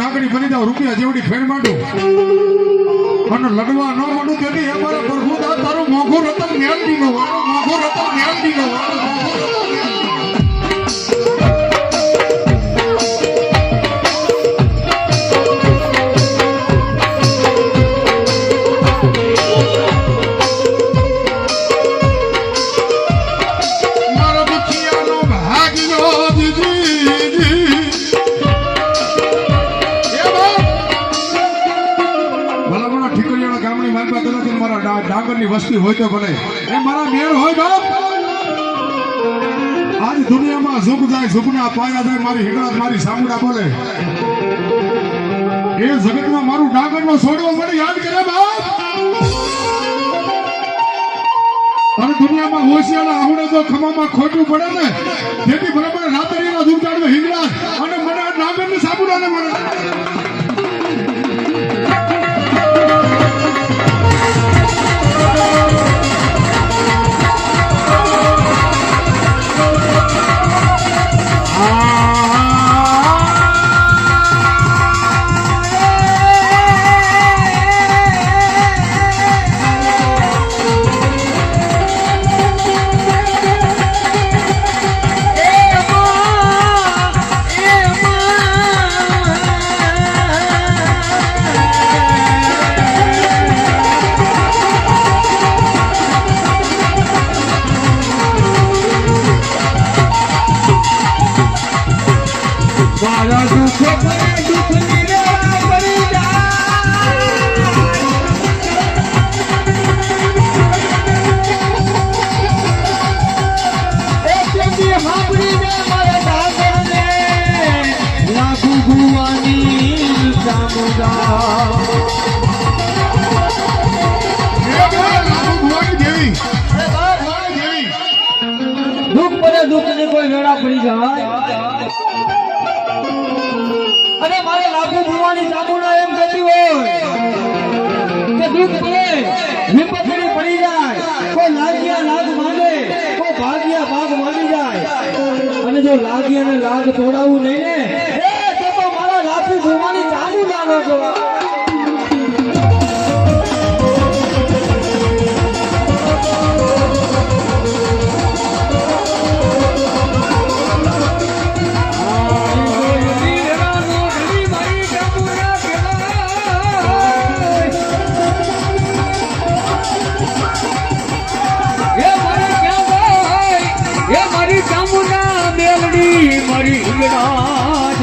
નાગડી બની જાવ રૂપિયા જેવડી ફેર માંડું. અને લડવા ન માંડું, તેથી એ મારા પ્રભુ તારું મોઘું રતન જ્ઞાન નો મોઘું રતન જ્ઞાન મોઘું રતન મારા તો ભલે. એ મારા મેળ હોય બાપ. આજ દુનિયામાં સુખ જાય, સુખના પાયા જાય, મારી હિંગળા મારી સામુડા બોલે. એ જગતમાં મારું ડાંગરનો છોડવો મને યાદ કરે બાપ. અને દુનિયામાં હોશિયાર આવડે તો ખમામાં ખોટું પડે ને. જેથી બરાબર મને રાતડીના દૂધ કાઢવે હિંગળા અને મને ડાંગરની સાબુડાને મને દુઃખ ને કોઈ વેળા પડી જાય. અને મારે લાગુ ભુવાની ચામુંડા એમ કહેતી હોય કે દુઃખ ને વિપત્તિ પડી જાય. કોઈ લાગ્યા લાગ માંગે કોઈ ભાગ્યા ભાગ માંગી જાય. અને જો લાગ્યા ને લાગ તોડાવું નહીં ને, એ તો મારા લાગુ ભુવાની ચામુંડા ના કહેવાય મારી હિંગડા જ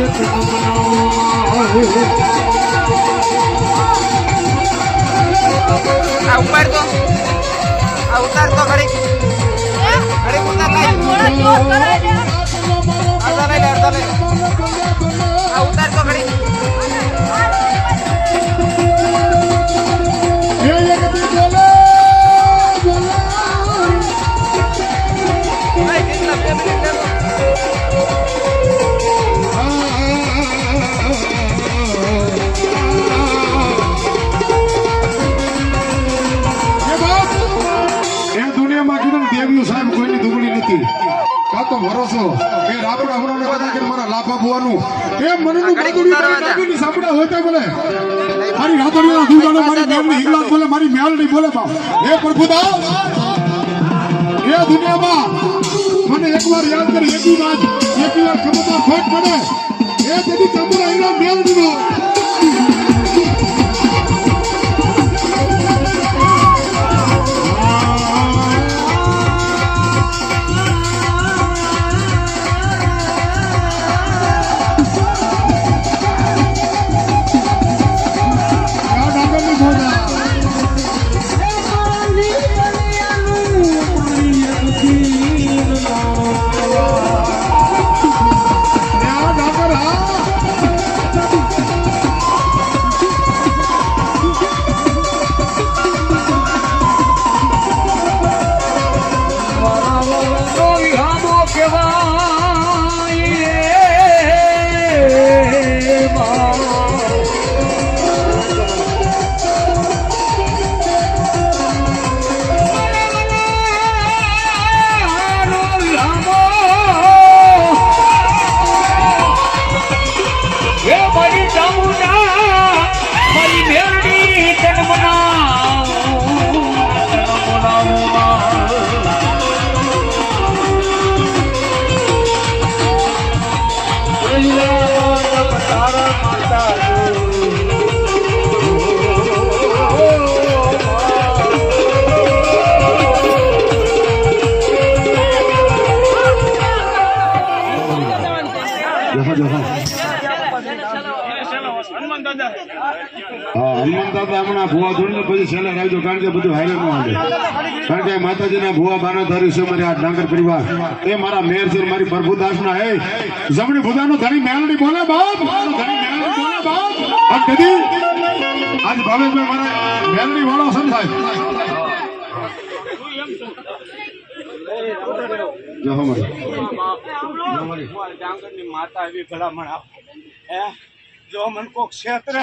આ ઉપાડ તો. આ ઉતાર તો ઘડીક. ઘડીક ઉતાર લઈ અડધા લઈ લે લઈ આ ઉતાર તો ઘડીક. દુનિયામાં કીધું ને દેવીઓ સાહેબ કોઈની દુગણી નથી. કાં તો ભરોસો એ રાપડા હમણાં કદાચ મારા લાફા બુવાનું. એ મનનું જા. કાકીની સાંભળા હોય તો બોલે. મારી રાતડીના દુગાડો મારી મેલની હિંગલાજ બોલે મારી મેલડી બોલે બાપ. એ પ્રભુદા એ દુનિયામાં મને એકવાર યાદ કરી એકી વાત એકી વાર ખબરદાર ખોટ પડે. એ તેની હીરા હનુમાન દાદા હમણાં ભુવા ધૂળને પછી છેલ્લે રાખજો કારણ કે બધું હાલે. કારણ કે માતાજીના ભુવા બાનો ધરી છે મારી આ ડાંગર પરિવાર. એ મારા મેર છે મારી પ્રભુદાસના હે જમણી ભુદાનું ધણી મેલડી બોલે બાપ. ધણી મેલડી ભાવેશભાઈ મારા મેલડી વાળો છે ને સાહેબ જો હમારે ડાંગરની માતા એવી ભલામણ આપ. હે? જો મને કોક ક્ષેત્ર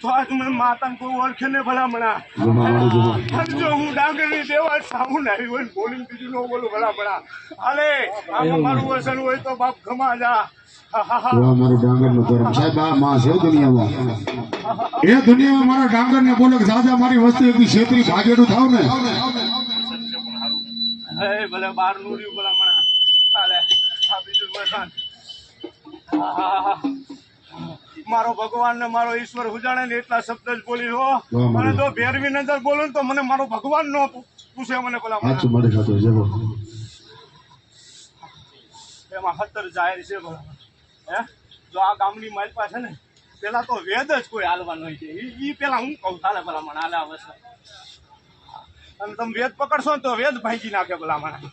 તો આજ મને માતાને કોઈ ઓળખે ને ભલામણા જો હમારે જો અને જો હું ડાંગરની દેવાલ સામું આવી હોય ને બોલીને બીજું ન બોલું ભલામણા હાલે આમાં મારું વસન હોય તો બાપ ખમા જા. મારું ડાંગરનું ધર્મ સાહેબ આ માં છે દુનિયામાં. એ દુનિયામાં મારા ડાંગર ને બોલે દાદા મારી વસ્તુ એક છેતરી ભાગેડું થાવ ને. હે ભલે બારનું રહ્યું ભલામણા હાલે આ બીજું હા. મારો ભગવાન ને મારો ઈશ્વર ઉજાણે ને એટલા શબ્દ જ બોલી હો. મને તો ભેરવી નજર બોલું ને તો મને મારો ભગવાન નો પૂછે મને પેલા એમાં હતર જાહેર છે ભલા હે? જો આ ગામની મારી પાસે ને પેલા તો વેદ જ કોઈ હાલવાનો હોય છે ઈ ઈ પેલા હું કહું ચાલે ભલા મને હાલે આવશે અને તમે વેદ પકડશો તો વેદ ભાંગી નાખે ભલામણ.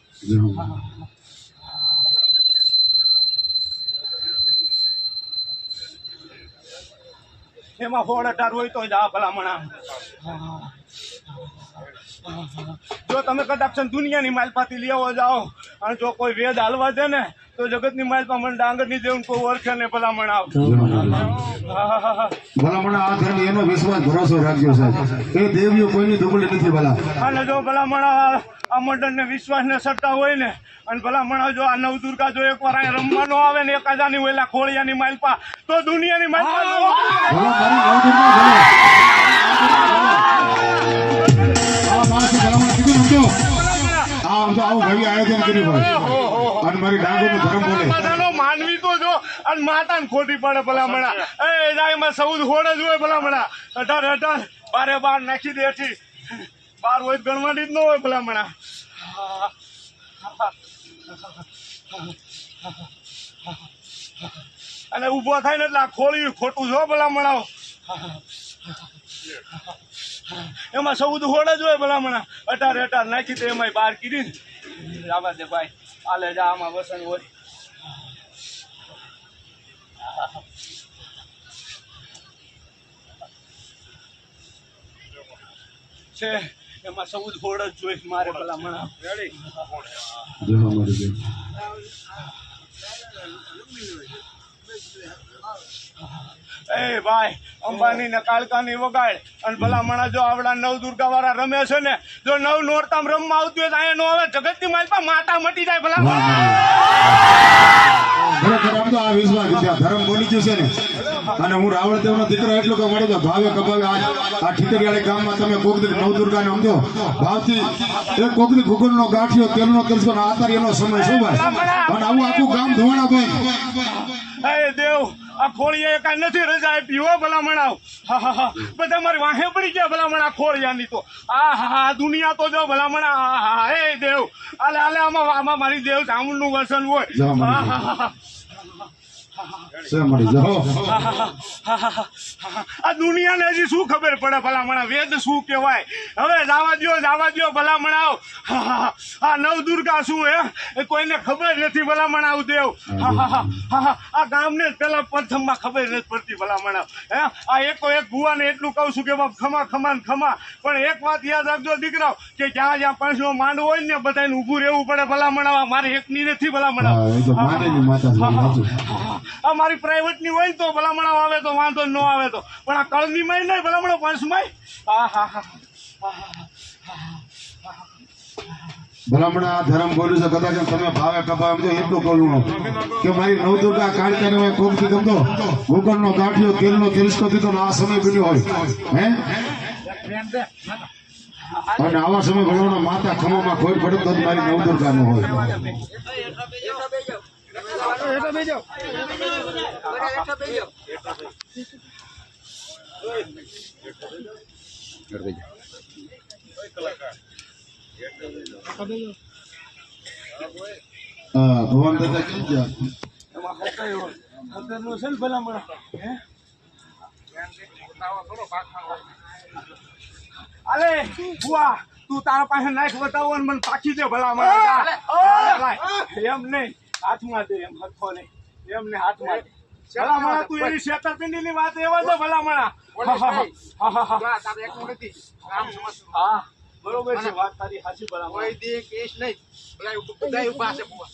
એમાં હોળ અઢાર હોય તો આ ભલામણ જો તમે કદાચ છે દુનિયાની માલપાથી લેવા જાઓ, અને જો કોઈ વેદ હાલવા દે ને, તો જગતની માલપા મને ડાંગરની દેવું કોઈ ઓળખે ને ભલામણ આવ. ભલામણ આ ધર્મ એનો વિશ્વાસ ભરોસો રાખજો સાહેબ. એ દેવીઓ કોઈની દુબળી નથી ભલા. અને જો ભલામણ આ આ મંડળને વિશ્વાસને સટ્ટા હોય ને અને ભલામણ જો આ નવદુર્ગા જો એકવાર અહીંયા રમવાનો આવે ને એકાદાની ઓલા ખોળિયાની માલપા તો દુનિયાની માલપા તો આવે. ભલા ભલે આ આ ભવ્ય આયોજન કર્યું અને મારી ડાંગરનું ધર્મ બોલે. તો માતા અને માતાને ખોટી પડે ભલામણા. એ જાયમાં સૌદ હોડ જ હોય ભલામણા. અઢાર અઢાર. બારે બાર નાખી દે હેઠી બાર હોય ગણવાની જ ન હોય ભલામણા. અને ઊભો થાય ને એટલે આ ખોળ્યું ખોટું જો ભલામણાઓ. એમાં સૌદ હોડ જ હોય ભલામણા. અઢાર અઢાર નાખી દે એમાં બાર કીધી ને. દે ભાઈ આલે જા આમાં વસન હોય. છે એમાં સૌ હોડ જ જોઈશ મારે ભલામણા એ ભાઈ અંબાની ને કાળકાની વગાડ. અને ભલામણા જો આવડા નવ દુર્ગા વાળા રમે છે ને જો નવ નોરતામ રમવા આવતું હોય તો અહીંયા નો આવે જગતની માલપા માતા મટી જાય ભલા ધર્મ બોલી ગયું છે ને. અને હું દીકરો એટલો કે મળે તો ભાવે કભાવે આ ઠીકરિયાળી ગામમાં તમે કોક દી નવદુર્ગાને સમજો. ભાવથી એક કોક દી ભૂગોળનો ગાંઠિયો કરશો ને આતાર્યનો સમય શું ભાઈ? અને આવું આખું ગામ ધોવાણા ભાઈ. દેવ આ ખોળીએ કાંઈ નથી રજા આપી હો ભલામણ આવ. હા હા હા. બધા મારી વાહે પડી ગયા ભલામણ આ ખોળિયાની તો. આ હા હા દુનિયા તો જો ભલામણ આ હા હા હે દેવ. આલે આલે આમાં આમાં મારી દેવ ચામુંડનું વસન હોય. હા હા હા. આ દુનિયાને હજી શું ખબર પડે ભલામણા? વેદ શું કહેવાય? હવે જાવા દ્યો જાવા દ્યો ભલામણાઓ આ નવ દુર્ગા શું હે? એ કોઈને ખબર નથી ભલામણાઓ દેવ. આ ગામને પેલા પ્રથમમાં ખબર નથી પડતી ભલામણા હે? આ એકો એક ભુવાને એટલું કહું છું કે બાપ ખમા ખમા ખમા. પણ એક વાત યાદ રાખજો દીકરાઓ કે જ્યાં જ્યાં પાંચનો માંડ હોય ને બધાને ઊભું રહેવું પડે ભલામણા મારે એકની નથી ભલામણા તો આ મારી પ્રાઇવેટની હોય ને તો ભલામણ આવે તો વાંધો ન આવે તો. પણ આ કળની માં નહીં ભલામણ પંચમાય. હા હા હા ભલામણ આ ધર્મ બોલ્યું છે કદાચ તમે ભાવે કભાવે સમજો એટલું કહું કે મારી નવદુર્ગા કાળકાને મેં કોકથી ગમતો ભૂગોળનો ગાંઠિયો તેલનો તિરસ્કો દીધો ને આ સમય બન્યો હોય. હે? અને આવા સમય ભલામણ માતા ખમામાં ખોટ પડે તો જ મારી નવદુર્ગા નો હોય હા ભગવાન દાદા કેમ ગયા એમાં છે ને ભલામણ અલે બુઆ તું તારા પાસે નાખ બતાવો મને પાછી દે ભલામણ એમ નહીં. હાથમાં દે એમ હથો નહીં એમ હાથમાં દે ભલામણા તું એની છેતરપિંડી ની વાત એવા છે ભલામણા હા, હા, હા, હા, હા. બસ, આપણે એકલું નથી. આમ સમજ. હા બરોબર છે વાત તારી સાચી ભલામણ કોઈ દી કેસ નહીં. બધા ઉભા- છે બુઆ.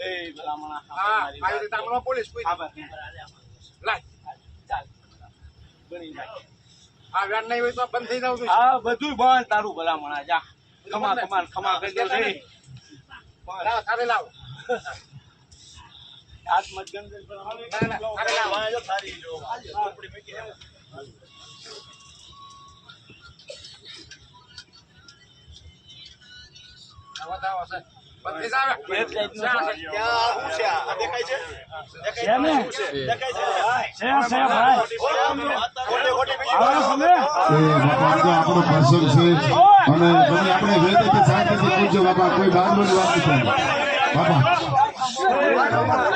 એ ભલામણા હા, મારી રીતે તામણો પોલીસ કોઈ આભાર. લાય. ચાલ. ગણી નાખ. આ વ્યાન નહીં હોય તો બંધ થઈ જાવ હા બધું બંધ તારું ભલામણા જા ખમા ખમા ખમા કરી દે લાવ તારે લાવો. હાથ મત ગંદે ભલામણ. ના, ના, તારે લાવો. વાંચો સારી જો. આપણી મૂકી આપણો પર્સન છે અને આપણે વેદ કે શાંતિથી પૂછજો બાપા વાત નહીં કરે. બાપા